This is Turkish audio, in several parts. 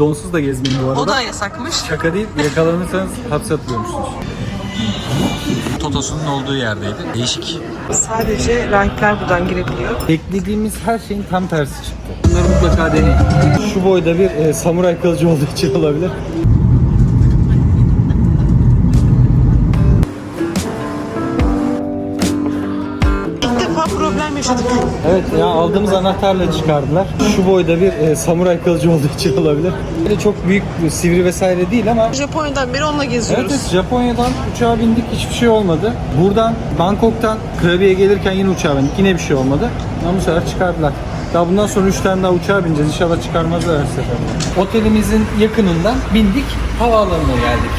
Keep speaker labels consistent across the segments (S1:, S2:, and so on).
S1: donsuz da gezmeyin bu arada.
S2: O da yasakmış.
S1: Şaka değil, yakalanırsanız hapse atılıyormuşsunuz. Totosu'nun olduğu yerdeydi. Değişik.
S2: Sadece rahipler buradan girebiliyor.
S1: Beklediğimiz her şeyin tam tersi çıktı. Bunları mutlaka deneyin. Şu boyda bir e, samuray kılıcı olduğu için olabilir. Evet ya aldığımız anahtarla çıkardılar. Şu boyda bir e, samuray kılıcı olduğu için olabilir. Böyle çok büyük, sivri vesaire değil ama
S2: Japonya'dan beri onunla
S1: Evet,
S2: geziyoruz.
S1: evet Japonya'dan uçağa bindik hiçbir şey olmadı. Buradan Bangkok'tan Krabi'ye gelirken yine uçağa bindik yine bir şey olmadı. Ama bu sefer çıkardılar. Daha bundan sonra 3 tane daha uçağa bineceğiz. İnşallah çıkarmazlar her seferinde. Otelimizin yakınından bindik havaalanına geldik.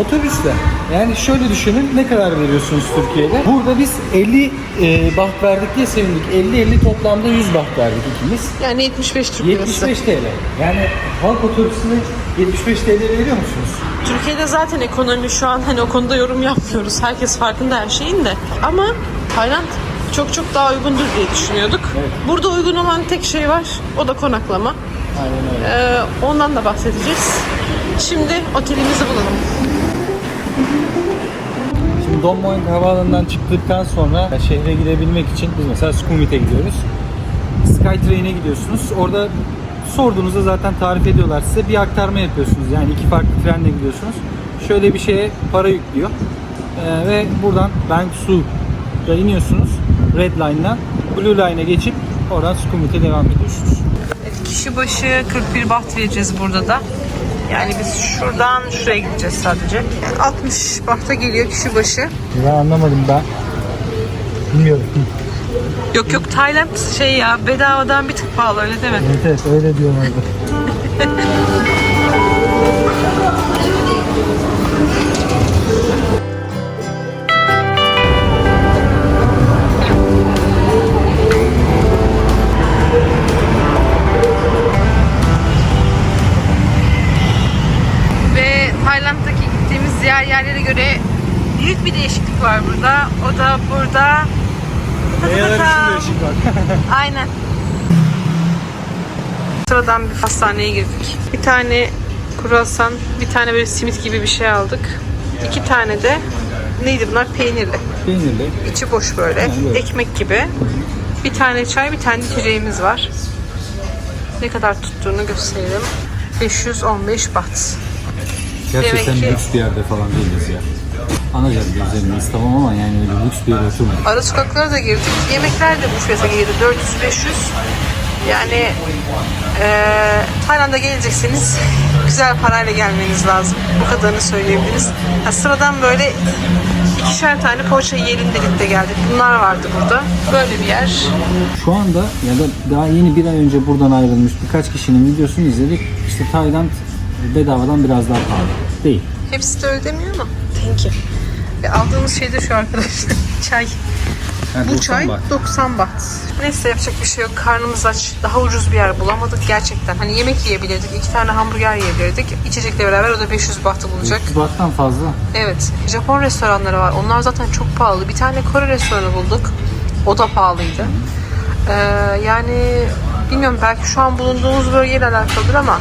S1: Otobüsle. Yani şöyle düşünün ne kadar veriyorsunuz Türkiye'de? Burada biz 50 e, baht verdik diye sevindik. 50-50 toplamda 100 baht verdik ikimiz.
S2: Yani 75 Türk lirası.
S1: 75 TL. Yani halk otobüsüne 75 TL veriyor musunuz?
S2: Türkiye'de zaten ekonomi şu an hani o konuda yorum yapmıyoruz. Herkes farkında her şeyin de. Ama Tayland çok çok daha uygundur diye düşünüyorduk. Burada uygun olan tek şey var. O da konaklama.
S1: Aynen öyle.
S2: Ee, ondan da bahsedeceğiz. Şimdi otelimizi bulalım.
S1: Şimdi Don Mueang Havaalanı'ndan çıktıktan sonra şehre gidebilmek için biz mesela Sukhumvit'e gidiyoruz. Skytrain'e gidiyorsunuz. Orada sorduğunuzda zaten tarif ediyorlar size. Bir aktarma yapıyorsunuz. Yani iki farklı trenle gidiyorsunuz. Şöyle bir şeye para yüklüyor. Ee, ve buradan Bangsu'da iniyorsunuz. Red Line'dan Blue Line'e geçip oradan Sukhumvit'e devam ediyorsunuz.
S2: Kişi başı 41 baht vereceğiz burada da. Yani biz şuradan şuraya gideceğiz sadece. Yani 60 bahta geliyor kişi başı.
S1: Ben anlamadım ben. Bilmiyorum.
S2: Yok yok Tayland şey ya bedavadan bir tık pahalı öyle değil mi?
S1: Evet evet öyle diyorlardı.
S2: diğer yerlere göre büyük bir değişiklik var burada. O da burada. Aynen. Sıradan bir hastaneye girdik. Bir tane kruvasan, bir tane böyle simit gibi bir şey aldık. İki tane de neydi bunlar? Peynirli.
S1: Peynirli.
S2: İçi boş böyle.
S1: Böyle.
S2: Ekmek gibi. Bir tane çay, bir tane içeceğimiz var. Ne kadar tuttuğunu gösterelim. 515 baht.
S1: Gerçekten
S2: Demek
S1: lüks bir yerde falan değiliz ya. Ana cadde üzerindeyiz tamam ama yani öyle lüks bir yere oturmadık.
S2: Ara sokaklara da girdik. Yemekler de bu fiyata girdi. 400-500. Yani eee Tayland'a gelecekseniz güzel parayla gelmeniz lazım. Bu kadarını söyleyebiliriz. Ha, sıradan böyle ikişer tane poğaça yiyelim dedik de geldik. Bunlar vardı burada. Böyle bir yer.
S1: Şu anda ya da daha yeni bir ay önce buradan ayrılmış birkaç kişinin videosunu izledik. İşte Tayland bedavadan biraz daha pahalı. Değil.
S2: Hepsi de öyle demiyor ama. Thank you. Ve aldığımız şey de şu arkadaşlar. Çay.
S1: Yani
S2: Bu
S1: 90
S2: çay
S1: baht.
S2: 90 baht. Neyse yapacak bir şey yok. Karnımız aç. Daha ucuz bir yer bulamadık gerçekten. Hani yemek yiyebilirdik. iki tane hamburger yiyebilirdik. İçecekle beraber o da 500 bahtı bulacak.
S1: 300 bahttan fazla.
S2: Evet. Japon restoranları var. Onlar zaten çok pahalı. Bir tane Kore restoranı bulduk. O da pahalıydı. Ee, yani bilmiyorum belki şu an bulunduğumuz bölgeyle alakalıdır ama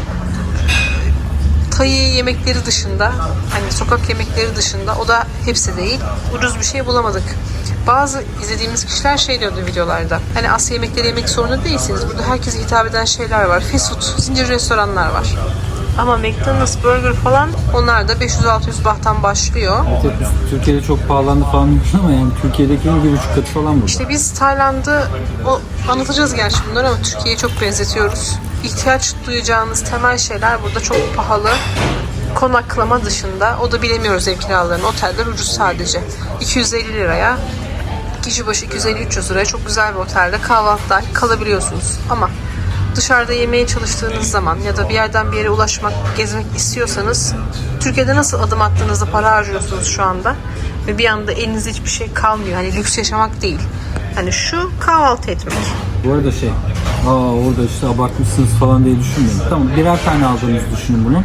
S2: Tay yemekleri dışında, hani sokak yemekleri dışında o da hepsi değil. Ucuz bir şey bulamadık. Bazı izlediğimiz kişiler şey diyordu videolarda. Hani Asya yemekleri yemek zorunda değilsiniz. Burada herkese hitap eden şeyler var. Fast food, zincir restoranlar var. Ama McDonald's, burger falan onlar da 500-600 bahttan başlıyor.
S1: Evet, evet, Türkiye'de çok pahalandı falan diyorsun ama yani Türkiye'dekinin bir buçuk katı falan bu.
S2: İşte biz Tayland'ı o anlatacağız gerçi bunları ama Türkiye'ye çok benzetiyoruz. İhtiyaç duyacağınız temel şeyler burada çok pahalı. Konaklama dışında o da bilemiyoruz ev kiralarını. Oteller ucuz sadece. 250 liraya kişi başı 250-300 liraya çok güzel bir otelde kahvaltı dahil kalabiliyorsunuz. Ama dışarıda yemeye çalıştığınız zaman ya da bir yerden bir yere ulaşmak, gezmek istiyorsanız Türkiye'de nasıl adım attığınızda para harcıyorsunuz şu anda ve bir anda elinizde hiçbir şey kalmıyor. Hani lüks yaşamak değil. Hani şu kahvaltı etmek.
S1: Bu arada şey, aa orada işte abartmışsınız falan diye düşünmeyin. Tamam birer tane aldığınızı düşünün bunu.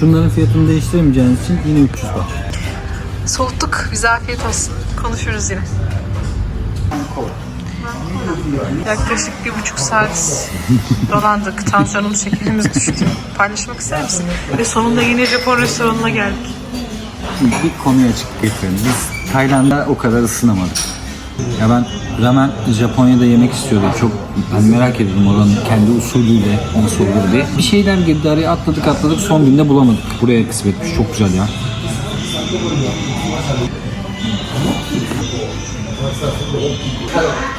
S1: Şunların fiyatını değiştiremeyeceğiniz için yine 300 baht.
S2: Soğuttuk. Bize afiyet olsun. Konuşuruz yine. Yaklaşık bir buçuk saat dolandık. Tansiyonumuz şekerimiz düştü. Paylaşmak ister misin? Ve sonunda yine Japon restoranına geldik.
S1: bir konuya açık getirelim. Biz Tayland'da o kadar ısınamadık. Ya ben ramen Japonya'da yemek istiyordum. Çok ben merak ediyordum oranın kendi usulüyle nasıl olur diye. Bir şeyler girdi araya atladık atladık son günde bulamadık. Buraya kısmetmiş. Çok güzel ya.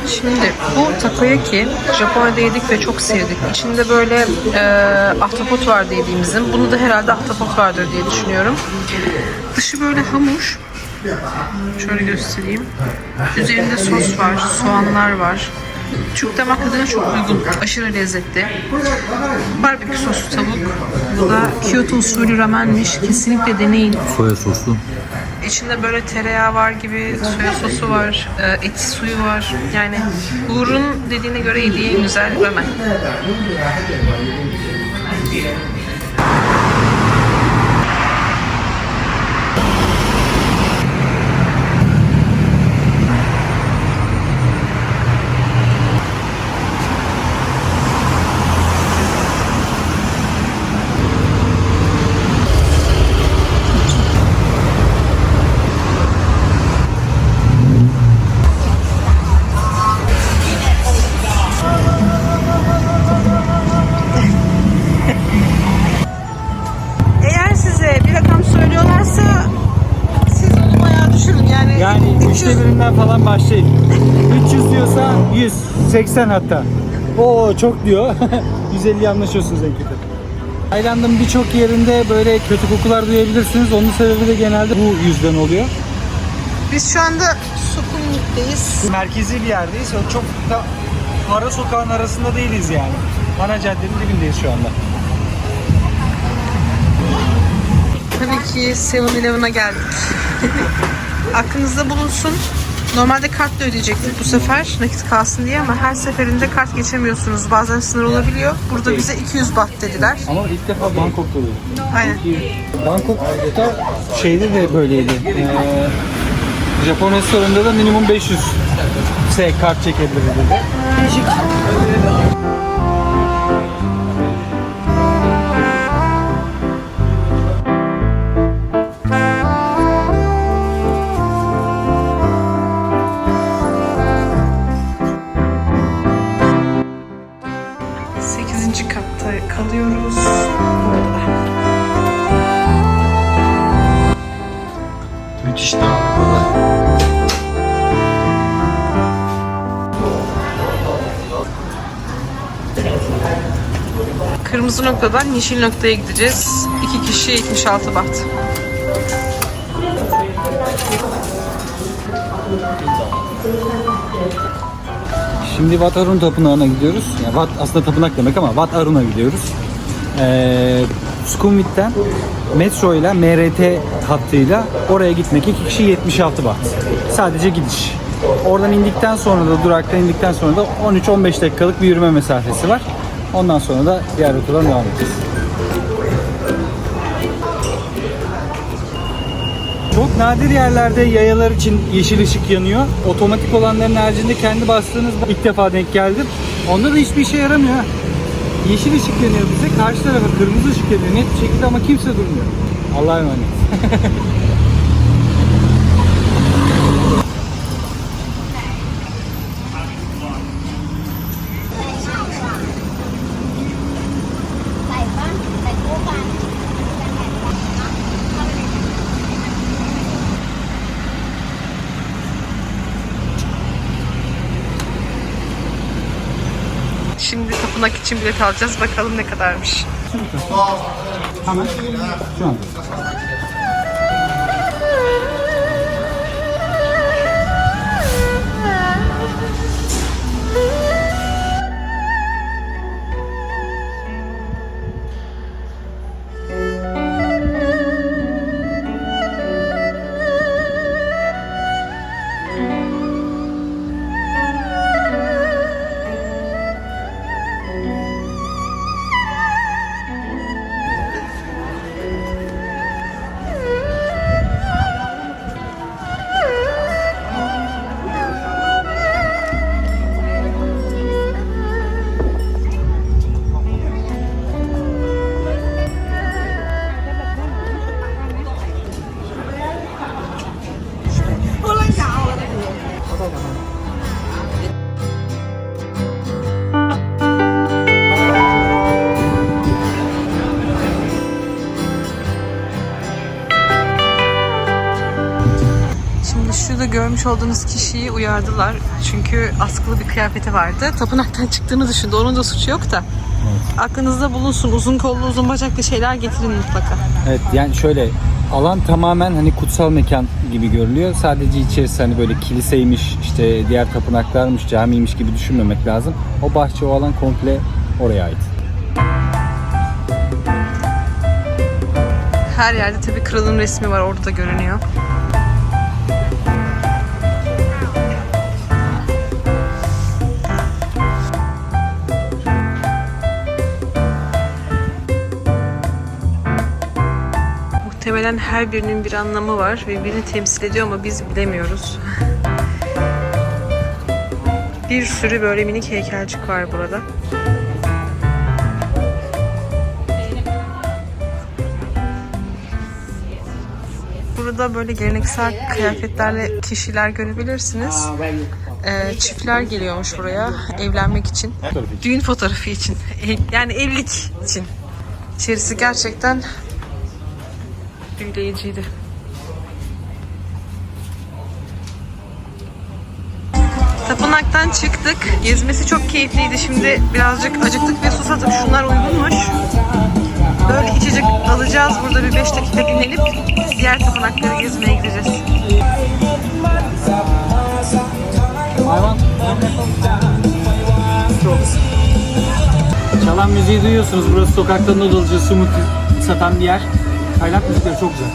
S2: Şimdi bu takoyaki Japonya'da yedik ve çok sevdik. İçinde böyle e, ahtapot var dediğimizin. Bunu da herhalde ahtapot vardır diye düşünüyorum. Dışı böyle hamur. Şöyle göstereyim. Üzerinde sos var, soğanlar var. Türk damak tadına çok uygun, aşırı lezzetli. Barbekü soslu tavuk. Bu da Kyoto usulü ramenmiş. Kesinlikle deneyin.
S1: Soya soslu.
S2: İçinde böyle tereyağı var gibi, soya sosu var, e, eti suyu var. Yani Uğur'un dediğine göre yediği güzel ramen.
S1: 80'den falan başlayın. 300 diyorsa 100, 80 hatta. Oo çok diyor. 150 anlaşıyorsunuz ekibi. Tayland'ın birçok yerinde böyle kötü kokular duyabilirsiniz. Onun sebebi de genelde bu yüzden oluyor.
S2: Biz şu anda Sukumnik'teyiz.
S1: Merkezi bir yerdeyiz. Çok da ara sokağın arasında değiliz yani. Ana caddenin dibindeyiz şu anda.
S2: Tabii ki 7-Eleven'a geldik. Aklınızda bulunsun. Normalde kartla ödeyecektik bu sefer nakit kalsın diye ama her seferinde kart geçemiyorsunuz. Bazen sınır olabiliyor. Burada bize 200 baht dediler.
S1: Ama ilk defa Bangkok'ta duydum.
S2: Aynen.
S1: Bangkok'ta şeyde de böyleydi. Ee, Japon restoranında da minimum 500 şey, kart çekebilir dedi.
S2: Noktadan yeşil noktaya gideceğiz. İki kişi 76 baht.
S1: Şimdi Wat Arun Tapınağı'na gidiyoruz. Yani Wat aslında tapınak demek ama Wat Arun'a gidiyoruz. Ee, Sukhumvit'ten metro ile MRT hattıyla oraya gitmek iki kişi 76 baht. Sadece gidiş. Oradan indikten sonra da duraktan indikten sonra da 13-15 dakikalık bir yürüme mesafesi var. Ondan sonra da diğer rotadan devam edeceğiz. Çok nadir yerlerde yayalar için yeşil ışık yanıyor. Otomatik olanların haricinde kendi bastığınız ilk defa denk geldim. Onda da hiçbir işe yaramıyor. Yeşil ışık yanıyor bize. Karşı tarafa kırmızı ışık yanıyor net bir şekilde ama kimse durmuyor. Allah'a emanet.
S2: Tapınak için bilet alacağız. Bakalım ne kadarmış.
S1: Hemen şu an.
S2: Görmüş olduğunuz kişiyi uyardılar. Çünkü askılı bir kıyafeti vardı. Tapınaktan çıktığını düşündü. Onun da suçu yok da. Aklınızda bulunsun. Uzun kollu, uzun bacaklı şeyler getirin mutlaka.
S1: Evet yani şöyle alan tamamen hani kutsal mekan gibi görülüyor. Sadece içerisi hani böyle kiliseymiş, işte diğer tapınaklarmış, camiymiş gibi düşünmemek lazım. O bahçe, o alan komple oraya ait.
S2: Her yerde tabii kralın resmi var. Orada da görünüyor. Muhtemelen her birinin bir anlamı var ve birini temsil ediyor ama biz bilemiyoruz. Bir sürü böyle minik heykelcik var burada. Burada böyle geleneksel kıyafetlerle kişiler görebilirsiniz. Ee, çiftler geliyormuş buraya evlenmek için. Düğün fotoğrafı için. Yani evlilik için. İçerisi gerçekten büyüleyiciydi. Tapınaktan çıktık. Gezmesi çok keyifliydi. Şimdi birazcık acıktık ve susadık. Şunlar uygunmuş. Böyle içecek alacağız. Burada bir 5 dakika dinlenip diğer tapınakları gezmeye gideceğiz.
S1: Çalan müziği duyuyorsunuz. Burası sokakta noodle'cı, smoothie satan bir yer. Tayland müzikleri çok güzel.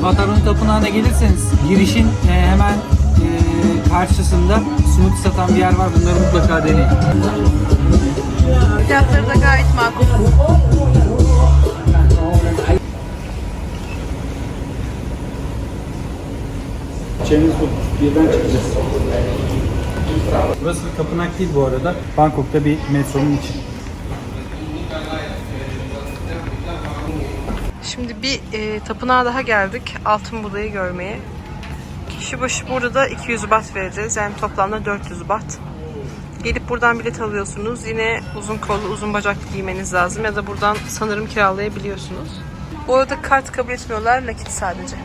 S1: Vatarun Tapınağı'na gelirseniz girişin e, hemen e, karşısında smoothie satan bir yer var. Bunları mutlaka deneyin.
S2: Fiyatları da gayet makul.
S1: Çevreniz bu. Birden çıkacağız. Burası bir tapınak değil bu arada. Bangkok'ta bir metronun içi.
S2: Şimdi bir e, tapınağa daha geldik. Altın Buda'yı görmeye. Kişi başı burada 200 baht vereceğiz. Yani toplamda 400 baht. Gelip buradan bilet alıyorsunuz. Yine uzun kollu, uzun bacaklı giymeniz lazım. Ya da buradan sanırım kiralayabiliyorsunuz. Bu arada kart kabul etmiyorlar. Nakit sadece.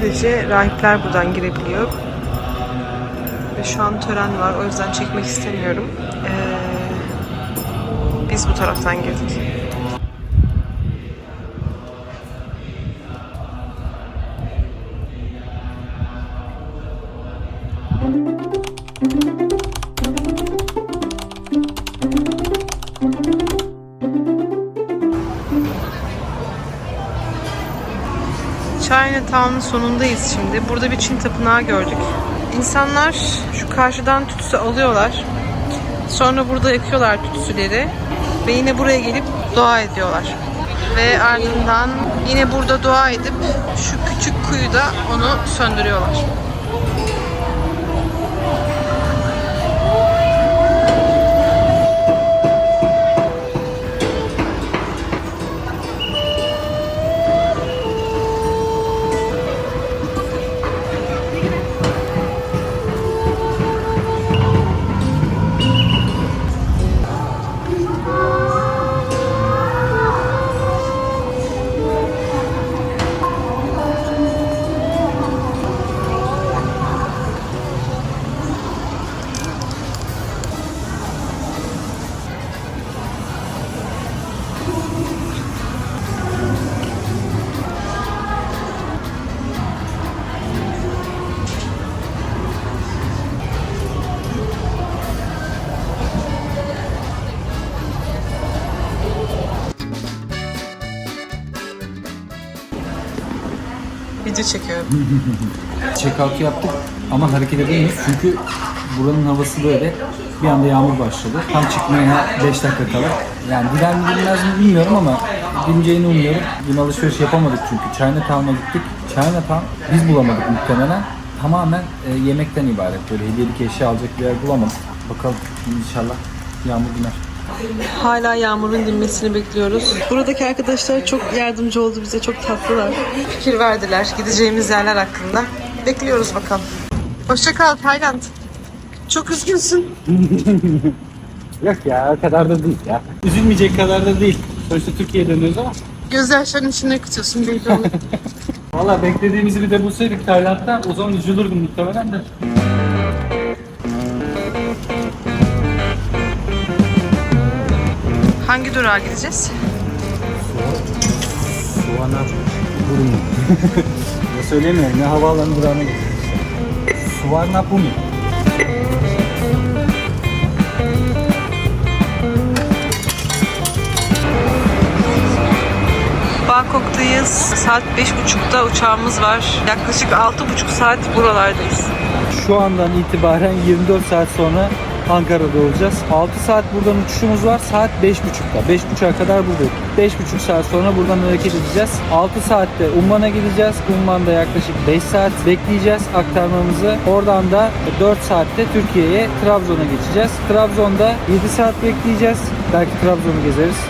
S2: Sadece rahipler buradan girebiliyor. Ve şu an tören var. O yüzden çekmek istemiyorum. Ee, biz bu taraftan girdik. Chinatown'un sonundayız şimdi. Burada bir Çin tapınağı gördük. İnsanlar şu karşıdan tütsü alıyorlar. Sonra burada yakıyorlar tütsüleri. Ve yine buraya gelip dua ediyorlar. Ve ardından yine burada dua edip şu küçük kuyuda onu söndürüyorlar. Video çekiyorum.
S1: Check-out yaptık ama hareket edemiyoruz çünkü buranın havası böyle. Bir anda yağmur başladı. Tam çıkmaya 5 dakika kala. Yani gider mi gidilmez mi bilmiyorum ama gideceğini umuyorum. Dün alışveriş yapamadık çünkü. Chinatown'a gittik. Chinatown biz bulamadık muhtemelen. Tamamen e, yemekten ibaret. Böyle hediyelik eşya alacak bir yer bulamadık. Bakalım inşallah yağmur diner.
S2: Hala yağmurun dinmesini bekliyoruz. Buradaki arkadaşlar çok yardımcı oldu bize. Çok tatlılar. Fikir verdiler gideceğimiz yerler hakkında. Bekliyoruz bakalım. Hoşça kal Tayland. Çok üzgünsün.
S1: Yok ya o kadar da değil ya. Üzülmeyecek kadar da değil. Sonuçta Türkiye'ye dönüyoruz ama.
S2: Gözyaşlarının içine kıtıyorsun belli olur.
S1: Valla beklediğimizi bir de bulsaydık Tayland'da o zaman üzülürdüm muhtemelen de.
S2: Hangi durağa gideceğiz?
S1: Suvarna Bumi. ya söylemiyorum ne havaalanı durağına gidiyoruz. Suvarna Bumi.
S2: Bangkok'tayız. Saat 5.30'da uçağımız var. Yaklaşık 6.5 saat buralardayız.
S1: Şu andan itibaren 24 saat sonra Ankara'da olacağız. 6 saat buradan uçuşumuz var. Saat 5.30'da. 5.30'a kadar buradayız. 5.5 saat sonra buradan hareket edeceğiz. 6 saatte Umman'a gideceğiz. Umman'da yaklaşık 5 saat bekleyeceğiz aktarmamızı. Oradan da 4 saatte Türkiye'ye Trabzon'a geçeceğiz. Trabzon'da 7 saat bekleyeceğiz. Belki Trabzon'u gezeriz.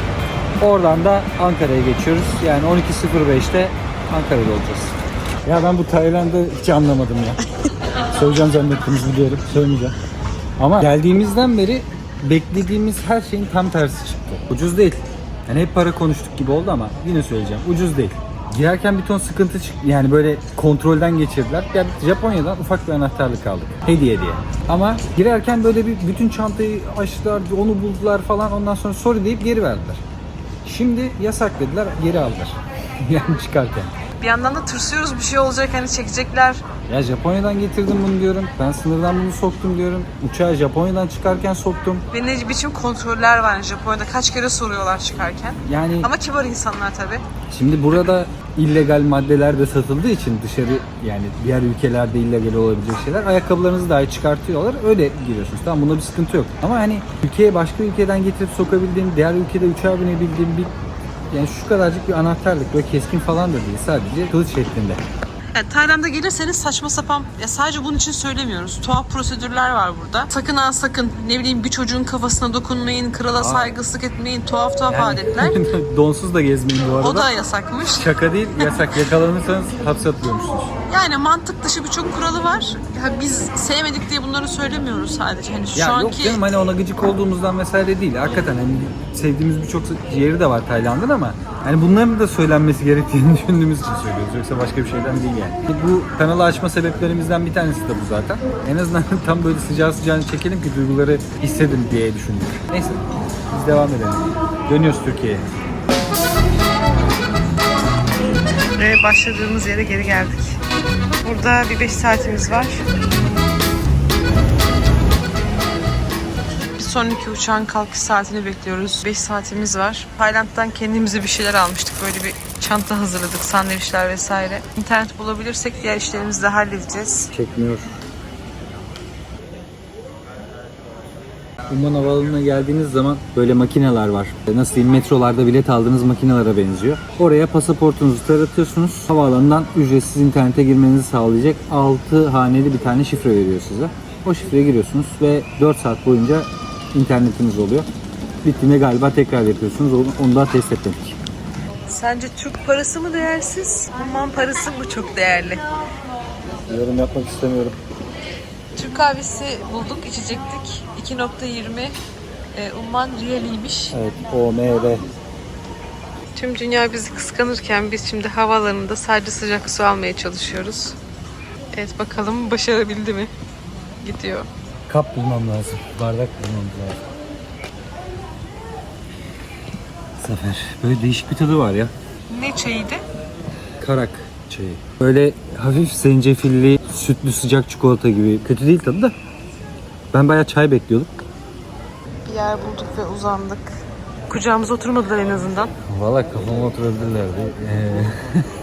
S1: Oradan da Ankara'ya geçiyoruz. Yani 12.05'te Ankara'da olacağız. Ya ben bu Tayland'ı hiç anlamadım ya. Söyleyeceğim zannettiğinizi biliyorum. Söylemeyeceğim. Ama geldiğimizden beri beklediğimiz her şeyin tam tersi çıktı. Ucuz değil. Yani hep para konuştuk gibi oldu ama yine söyleyeceğim. Ucuz değil. Girerken bir ton sıkıntı çıktı. Yani böyle kontrolden geçirdiler. Ya Japonya'dan ufak bir anahtarlık aldık. Hediye diye. Ama girerken böyle bir bütün çantayı açtılar, onu buldular falan. Ondan sonra sorry deyip geri verdiler. Şimdi yasak dediler, geri aldılar. yani çıkarken.
S2: Bir yandan da tırsıyoruz bir şey olacak hani çekecekler.
S1: Ya Japonya'dan getirdim bunu diyorum. Ben sınırdan bunu soktum diyorum. Uçağı Japonya'dan çıkarken soktum.
S2: Ve ne biçim kontroller var yani Japonya'da kaç kere soruyorlar çıkarken.
S1: Yani
S2: Ama kibar insanlar tabi.
S1: şimdi burada illegal maddeler de satıldığı için dışarı yani diğer ülkelerde illegal olabilecek şeyler ayakkabılarınızı dahi çıkartıyorlar. Öyle giriyorsunuz. Tamam bunda bir sıkıntı yok. Ama hani ülkeye başka ülkeden getirip sokabildiğin, diğer ülkede uçağa binebildiğin bir yani şu kadarcık bir anahtarlık böyle keskin falan da değil. Sadece kılıç şeklinde.
S2: Yani Tayland'a gelirseniz saçma sapan, ya sadece bunun için söylemiyoruz. Tuhaf prosedürler var burada. Sakın ha sakın, ne bileyim bir çocuğun kafasına dokunmayın, krala saygısızlık etmeyin, tuhaf tuhaf adetler.
S1: Donsuz da gezmeyin bu arada.
S2: O da yasakmış.
S1: Şaka değil, yasak. Yakalanırsanız hapse atılıyormuşsunuz.
S2: Yani mantık dışı birçok kuralı var. Ya biz sevmedik diye bunları söylemiyoruz sadece. Hani şu
S1: Ya yok
S2: anki
S1: canım hani ona gıcık olduğumuzdan vesaire değil. Hakikaten hani sevdiğimiz birçok yeri de var Tayland'ın ama hani bunların da söylenmesi gerektiğini düşündüğümüz için söylüyoruz. Yoksa başka bir şeyden değil yani. Bu kanalı açma sebeplerimizden bir tanesi de bu zaten. En azından tam böyle sıcağı sıcağını çekelim ki duyguları hissedin diye düşündük. Neyse biz devam edelim. Dönüyoruz Türkiye'ye.
S2: Ve başladığımız yere geri geldik. Burada bir 5 saatimiz var. Bir sonraki uçağın kalkış saatini bekliyoruz. 5 saatimiz var. Tayland'dan kendimize bir şeyler almıştık. Böyle bir çanta hazırladık, sandviçler vesaire. İnternet bulabilirsek diğer işlerimizi de halledeceğiz.
S1: Çekmiyor. Umman Havaalanı'na geldiğiniz zaman böyle makineler var. Nasıl diyeyim metrolarda bilet aldığınız makinelere benziyor. Oraya pasaportunuzu taratıyorsunuz. Havaalanından ücretsiz internete girmenizi sağlayacak 6 haneli bir tane şifre veriyor size. O şifreye giriyorsunuz ve 4 saat boyunca internetiniz oluyor. Bittiğinde galiba tekrar yapıyorsunuz. Onu, onu da test etmedik.
S2: Sence Türk parası mı değersiz? Umman parası mı çok değerli?
S1: Yorum yapmak istemiyorum.
S2: Türk kahvesi bulduk, içecektik. 2.20 e, Umman riyaliymiş.
S1: Evet, OMR.
S2: Tüm dünya bizi kıskanırken biz şimdi havaalanında sadece sıcak su almaya çalışıyoruz. Evet bakalım başarabildi mi? Gidiyor.
S1: Kap bulmam lazım. Bardak bulmamız lazım. Zafer. Böyle değişik bir tadı var ya.
S2: Ne çayıydı?
S1: Karak çayı. Böyle hafif zencefilli, sütlü sıcak çikolata gibi. Kötü değil tadı da. Ben bayağı çay bekliyordum.
S2: Bir yer bulduk ve uzandık. Kucağımıza oturmadılar en azından.
S1: Valla kafama oturabilirlerdi. Ee,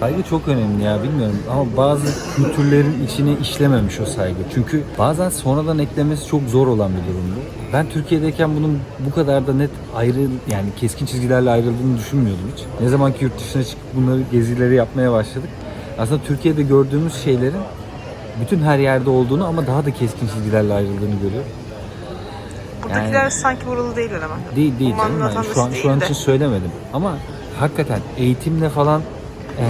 S1: Saygı çok önemli ya bilmiyorum ama bazı kültürlerin içine işlememiş o saygı. Çünkü bazen sonradan eklemesi çok zor olan bir durum bu. Ben Türkiye'deyken bunun bu kadar da net ayrı yani keskin çizgilerle ayrıldığını düşünmüyordum hiç. Ne zaman ki yurt dışına çıkıp bunları gezileri yapmaya başladık. Aslında Türkiye'de gördüğümüz şeylerin bütün her yerde olduğunu ama daha da keskin çizgilerle ayrıldığını görüyorum.
S2: Buradakiler
S1: Yani-
S2: sanki buralı değiller ama.
S1: Değil değil canım. Yani şu an, şu an için söylemedim. Ama hakikaten eğitimle falan eee,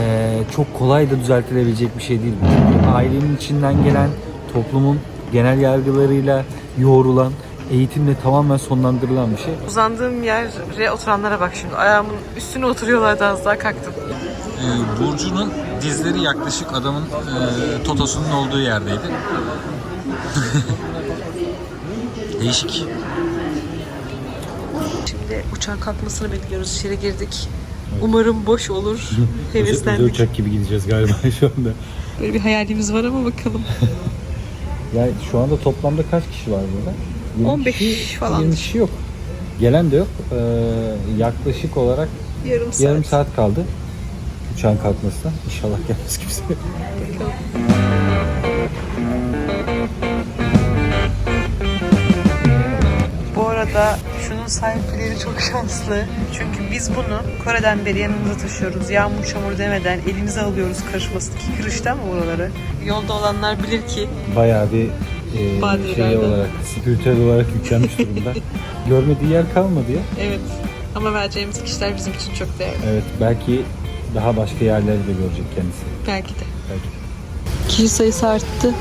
S1: çok kolay da düzeltilebilecek bir şey değil. Çünkü Ailenin içinden gelen, toplumun genel yargılarıyla yoğrulan, eğitimle tamamen sonlandırılan bir şey.
S2: Uzandığım yere oturanlara bak şimdi. Ayağımın üstüne oturuyorlardı az daha kalktım.
S1: Ee, Burcu'nun dizleri yaklaşık adamın totosunun olduğu yerdeydi. Değişik.
S2: Şimdi uçağın kalkmasını bekliyoruz. İçeri girdik. Umarım boş olur. Heveslendik.
S1: uçak gibi gideceğiz galiba şu anda.
S2: Böyle bir hayalimiz var ama bakalım.
S1: Yani şu anda toplamda kaç kişi var burada? 20
S2: 15
S1: kişi,
S2: falandır.
S1: 20 kişi yok. Gelen de yok. Ee, yaklaşık olarak
S2: Yarım saat.
S1: yarım saat kaldı uçağın kalkmasına. İnşallah gelmez kimse.
S2: Bu arada şunun sahipleri çok şanslı. Çünkü biz bunu Kore'den beri yanımıza taşıyoruz. Yağmur çamur demeden elimize alıyoruz karışmasın ki kırıştı ama buraları. Yolda olanlar bilir ki
S1: Bayağı bir e, şey olarak, spiritüel olarak yüklenmiş durumda. Görmediği yer kalmadı ya.
S2: evet ama vereceğimiz kişiler bizim için çok değerli.
S1: Evet belki daha başka yerleri de görecek kendisi.
S2: Belki de.
S1: Belki.
S2: Kişi sayısı arttı.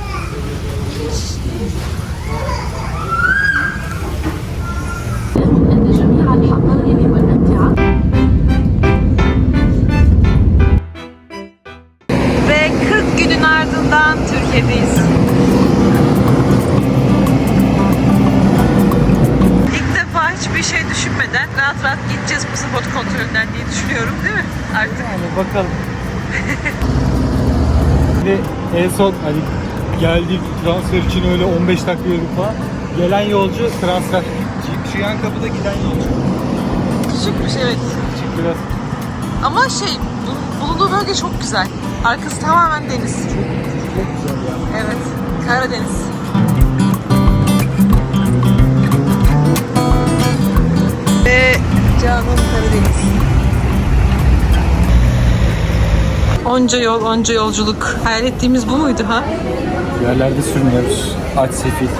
S1: En son hani geldik transfer için öyle 15 dakika yürüdük falan. Gelen yolcu transfer. Şu yan kapıda giden yolcu.
S2: küçükmüş evet.
S1: Çık biraz.
S2: Ama şey bu- bulunduğu bölge çok güzel. Arkası tamamen deniz.
S1: Çok güzel ya.
S2: Evet. Karadeniz. Ve canım Karadeniz. Onca yol, onca yolculuk. Hayal ettiğimiz bu muydu ha?
S1: Yerlerde sürünüyoruz. Aç sefil.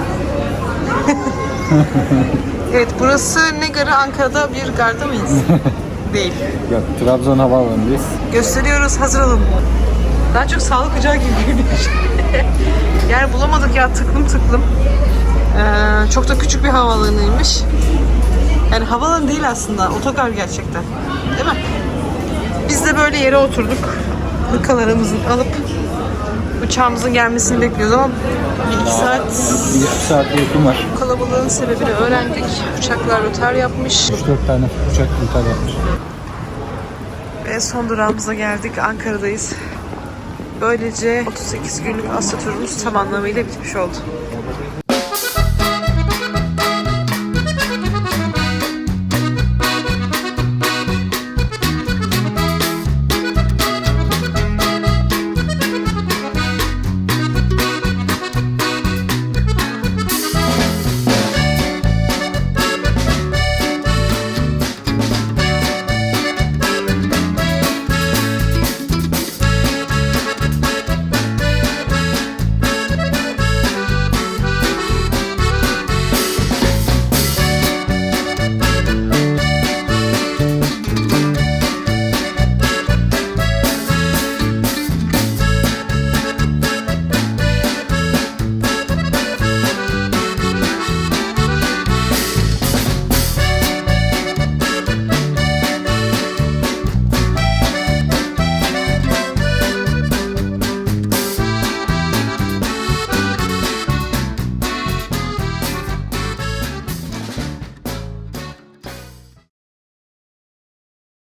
S2: Evet, burası ne garı Ankara'da bir garda mıyız? Değil.
S1: Yok Trabzon Havaalanı'ndayız.
S2: Gösteriyoruz, hazır olun. Daha çok sağlık ocağı gibi bir Yer bulamadık ya, tıklım tıklım. Ee, çok da küçük bir havaalanıymış. Yani havaalanı değil aslında, otogar gerçekten. Değil mi? Biz de böyle yere oturduk. Hırkalarımızı alıp uçağımızın gelmesini bekliyoruz ama bir iki saat
S1: Bir yarım saat yakın var.
S2: kalabalığın sebebini öğrendik. Uçaklar rötar yapmış.
S1: 3-4 tane uçak iptal yapmış.
S2: Ve son durağımıza geldik. Ankara'dayız. Böylece 38 günlük Asya turumuz tam anlamıyla bitmiş oldu.